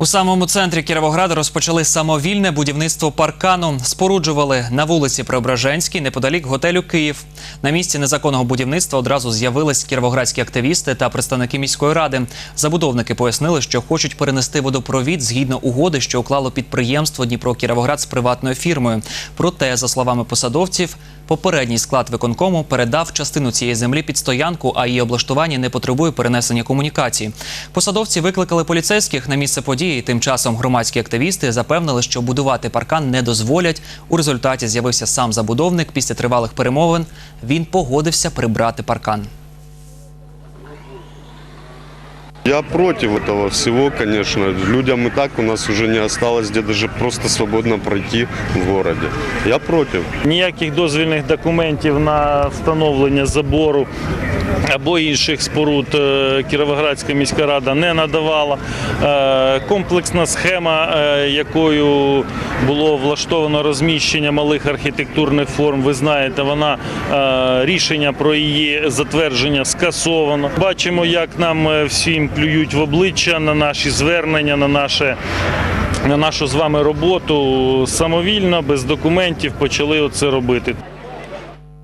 У самому центрі Кіровограда розпочали самовільне будівництво паркану. Споруджували на вулиці Преображенській, неподалік готелю Київ. На місці незаконного будівництва одразу з'явились кіровоградські активісти та представники міської ради. Забудовники пояснили, що хочуть перенести водопровід згідно угоди, що уклало підприємство Дніпро Кіровоград з приватною фірмою. Проте, за словами посадовців, попередній склад виконкому передав частину цієї землі під стоянку, а її облаштування не потребує перенесення комунікацій. Посадовці викликали поліцейських на місце події. Тим часом громадські активісти запевнили, що будувати паркан не дозволять. У результаті з'явився сам забудовник. Після тривалих перемовин він погодився прибрати паркан. Я против этого всего, конечно. Людям и так у нас уже не осталось где даже просто свободно пройти в городе. Я против. Ніяких дозвільних документів на встановлення забору або інших споруд е, Кіровоградська міська рада не надавала. Е, Комплексна схема, е, якою було влаштовано розміщення малих архітектурних форм, ви знаєте, вона рішення про її затвердження скасовано. Бачимо, як нам всім плюють в обличчя на наші звернення, на наше на нашу з вами роботу самовільно, без документів почали оце робити.